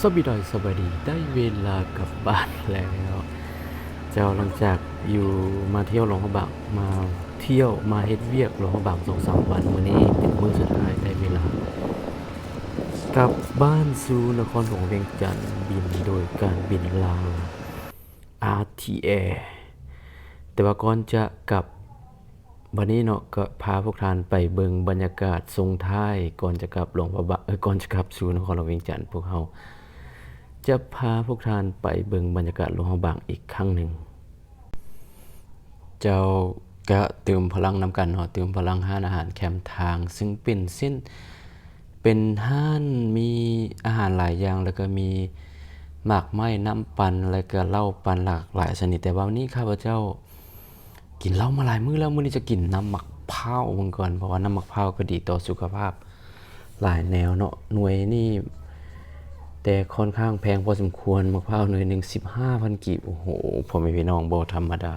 สบิดอยสบายดีได้เวลากลับบ้านแล้วเจ้าหลังจากอยู่มาเที่ยวหลวงพระบางมาเที่ยวมาเฮ็ดเวียกหลวงพระบางสองสามวันมื้อนี้เป็นมื้อสุดท้ายได้เวลากลับบ้านสู่นครหลวงเวียงจันทร์บินโดยการบินลาว RTA แต่ว่าก่อนจะกลับวันนี้เนาะก็พาพวกท่านไปเบิงบรรยากาศทรงท้ายก่อนจะกลับหลวงพระบางเออก่อนจะกลับสู่นครหลวงเวียงจันทร์พวกเรา จะพาพวกท่านไปเบิงบรรยากาศหลวงบางอีกครั้งหนึ่ง เจ้าก็เติมพลังนำกันเนาะเติมพลังห้านอาหารแคมทาง ซึ่งเป็นเส้นเป็นห้านมีอาหารหลายอย่างแล้วก็มีหมากไม้น้ำปันแล้วก็เหล้าปันหลากหลายชนิดแต่ว่าวันนี้ข้าพเจ้ากินเหล้ามาหลายมื้อแล้วมื้อนี้จะกินน้ำหมะพร้าวมึงก่อนเพราะว่าน้ำหมะพร้าก็ดีต่อสุขภาพหลายแนวเนาะหน่วยนี่ แต่ค่อนข้างแพงพอสมควรมะพร้าวหน่วยหนึ่ง15,000กีบ โอ้โหพ่อแม่พี่น้องโบธรรมดา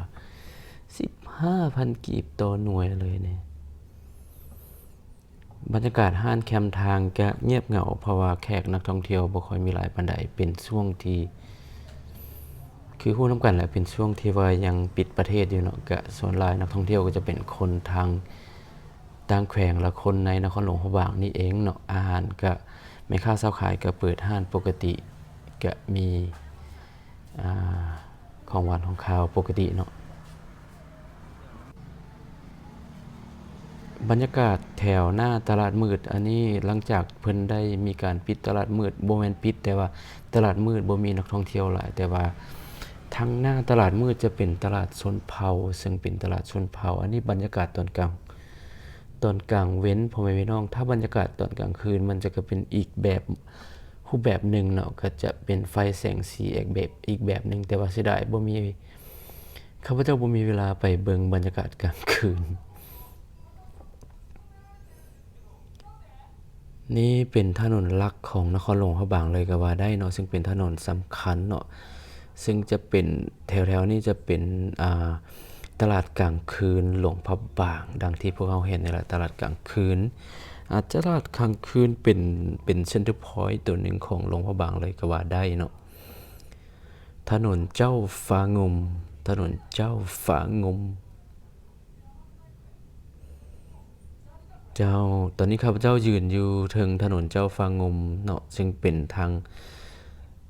15,000กีบต่อหน่วยเลยเนี่ยบรรยากาศห้านแคมป์ทางก็เงียบเหงาเพราะว่าแขกนักท่องเที่ยวบ่ค่อยมีหลายปานใดเป็นช่วงที่ คือคู่น้ำกันแหละเป็นช่วงที่ว่ายังปิดประเทศอยู่เนาะก็ส่วนลายนักท่องเที่ยวก็จะเป็นคนทางต่างแขวงและคนในนครหลวงพระบางนี่เองเนาะอาหารก็ ไม่ค่าเช้าขายก็เปิดห้านปกติก็มีอของหวานของข้าวปกติเนาะบรรยากาศแถวหน้าตลาดมืด อันนี้หลังจากเพิ่นได้มีการปิดตลาดมืดโบแมนปิด แต่ว่าตลาดมืดโบมีนักท่องเที่ยวหลายแต่ว่าทางหน้าตลาดมืดจะเป็นตลาดชนเผ่าซึ่งเป็นตลาดชนเผ่าอันนี้บรรยากาศตอนกลาง ตอนกลางเว้นพ่อแม่พี่น้อง ถ้าบรรยากาศตอนกลางคืน มันจะก็เป็นอีกแบบรูปแบบหนึ่งเนาะก็จะเป็นไฟแสงสีอีกแบบอีกแบบหนึ่งแต่ว่าเสียดายบ่มีข้าพเจ้าบ่มีเวลาไปเบิ่งบรรยากาศกลางคืน นี่เป็นถนนหลักของนครหลวงพระบางเลยก็ว่าได้เนาะซึ่งเป็นถนนสำคัญเนาะซึ่งจะเป็นแถวๆนี้จะเป็นอ่า ตลาดกลางคืนหลวงพระบาง ดังที่พวกเราเห็นนี่แหละตลาดกลางคืนอาจจะตลาดกลางคืนเป็นเป็นเซ็นเตอร์พอยต์ตัวหนึ่งของหลวงพระบางเลยก็ว่าได้เนาะถนนเจ้าฟ้างม ถนนเจ้าฟ้างม เจ้า ตอนนี้ข้าพเจ้ายืนอยู่ถึงถนนเจ้าฟางมเนาะซึ่งเป็นทาง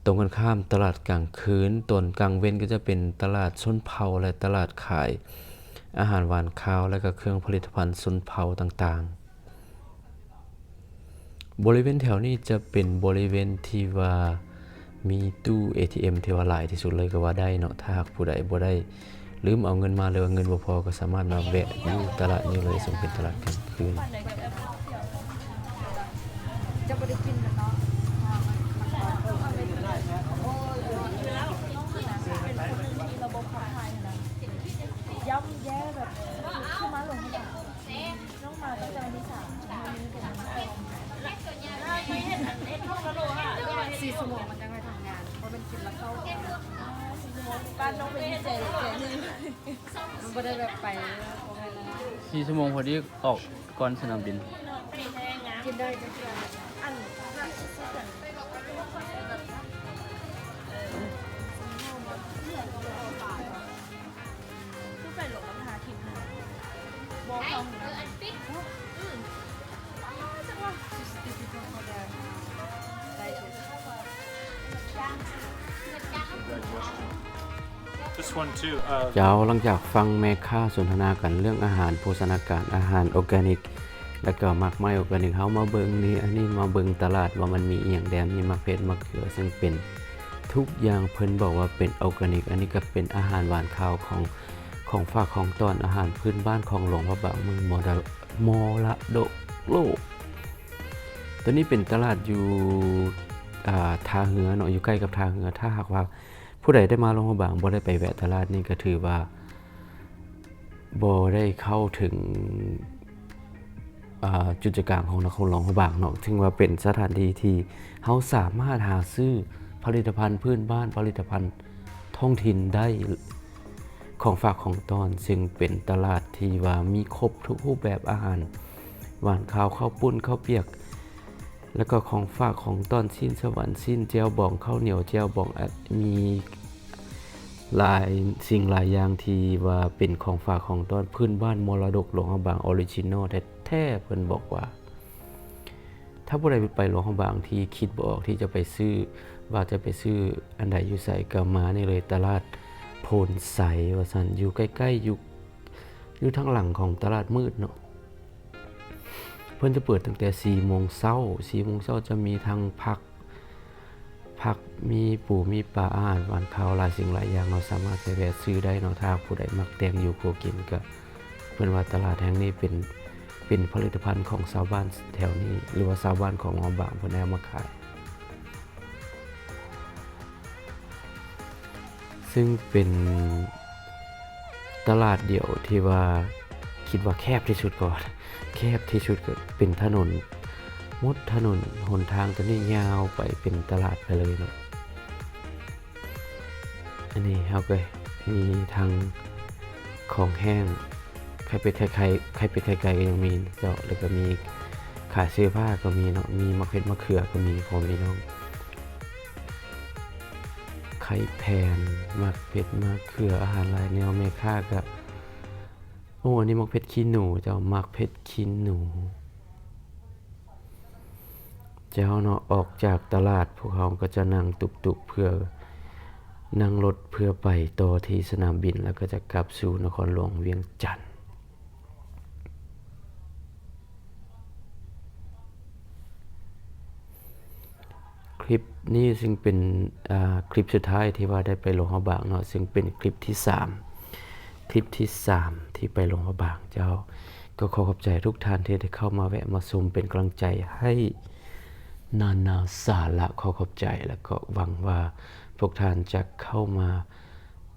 ตรงกันข้ามตลาดกลางคืนตอนกลางเว้นก็จะเป็นตลาดชนเผ่าและตลาดขาย อาหารหวานข้าวและก็เครื่องผลิตภัณฑ์ชนเผ่าต่างๆ บริเวณแถวนี้จะเป็นบริเวณที่ว่ามีตู้ ATM ที่ว่าหลายที่สุดเลยก็ว่าได้เนาะถ้าหากผู้ใดบ่ได้ลืมเอาเงินมาหรือว่าเงินบ่พอก็สามารถมาแวะอยู่ตลาดนี้เลยซึ่งเป็นตลาดกลางคืน สี่ชั่วโมงมันจะไปทำงานเพราะเป็นกินแล้วเข้าสี่ชั่วโมงบ้านน้องเป็นเจเจนี่มันไม่ได้แบบไปโอเคนะสี่ชั่วโมงพอดีออกก่อนสนามบิน กินได้เป็น This one too. Uh, เจ้าหลังจากฟังแม่ค้าสนทนากันเรื่องอาหารโภชนาการอาหารออร์แกนิก แล้วก็มากไม้ออร์แกนิกเฮามาเบิงนี่อันนี้มาเบิงตลาดว่ามันมีอีหยังแดมมีมะเขือมะเขือซึ่งเป็นทุกอย่างเพิ่นบอกว่าเป็นออร์แกนิก อันนี้ก็เป็นอาหารหวานข้าวของของฝากของตอนอาหารพื้นบ้านของหลวงพระบางเมืองมรดกมรดโลกตัวนี้เป็นตลาดอยู่ ท่าเหือเนาะอยู่ใกล้กับท่าเหือถ้าหากว่า ผู้ใดได้มาลงพระบางบ่ได้ไปแวะตลาดนี่ก็ถือว่าบ่ได้เข้าถึงจุดกลางของนครหลวงพระบางเนาะถึงว่าเป็นสถานที่ที่เขาสามารถหาซื้อผลิตภัณฑ์พื้นบ้านผลิตภัณฑ์ท้องถิ่นได้ของฝากของตอนซึ่งเป็นตลาดที่ว่ามีครบทุกรูปแบบอาหาร หวานข้าวข้าวปุ้นข้าวเปียก แล้วก็ของฝากของต้อนสิ้นสวรรค์สิ้นเจียวบองข้าวเหนียวเจียวบองอมีหลายสิ่งหลายอย่างที่ว่าเป็นของฝากของต้อนพื้นบ้านมรดกหลวงพระบางออริจินอลแท้ๆเพิ่นบอกว่า ถ้าผู้ใดไปหลวงพระบางที่คิดบออกที่จะไปซื้อ ว่าจะไปซื้ออันใดอยู่ใส่ก็มานี่เลยตลาดโพนใสว่าซั่นอยู่ใกล้ๆอยู่อยู่ทางหลังของตลาดมืดเนาะ พื่อนจะเปิดตั้งแต่4โมงเช้า4โมงเช้าจะมีทั้งพักพักมีปู่มีปลาอาหารหวานข้าวหลายสิ่งหลายอย่างเราสามารถไปแวะซื้อได้เนาะถ้าผู้ใดมักแตงอยู่ครัวกินก็เพื่อนว่าตลาดแห่งนี้เป็นเป็นผลิตภัณฑ์ของชาวบ้านแถวนี้ หรือว่าชาวบ้านของหมอบางเพื่อนเอามาขาย ซึ่งเป็นตลาดเดี่ยวที่ว่า คิดว่าแคบที่สุดก่อน แคบที่สุดก็เป็นถนนมดถนนหนทางตัวนี้ยาวไปเป็นตลาดไปเลยเนาะอันนี้เราก็มีทางของแห้งใครเป็ดไข่ไข่ใครเป็ดไข่ไก่ก็ยังมีเจ้าแล้วก็มีขายเสื้อผ้าก็มีเนาะมีมะเขือมะเขือก็มีของพี่น้องไข่แผ่นมักเผ็ดมะเขืออาหารหลายแนวเมค่ากับ โอ้อันนี้มักเผ็ดขี้หนู เจ้ามักเผ็ดขี้หนู เจ้าเนาะออกจากตลาดพวกเขาก็จะนั่งตุกๆเพื่อนั่งรถเพื่อไปต่อที่สนามบินแล้วก็จะกลับสู่นครหลวงเวียงจันทน์คลิปนี้ซึ่งเป็นคลิปสุดท้ายที่ว่าได้ไปหลวงพระบางเนาะซึ่งเป็นคลิปที่ 3 คลิปที่ 3 ที่ไปหลวงพระบางเจ้า ก็ขอขอบใจทุกท่านที่ได้เข้ามาแวะมาชมเป็นกำลังใจให้นานาสาระขอขอบใจแล้วก็หวังว่าพวกท่านจะเข้ามา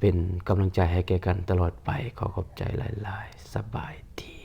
เป็นกำลังใจให้แก่กันตลอดไปขอขอบใจหลาย ๆ สบายดี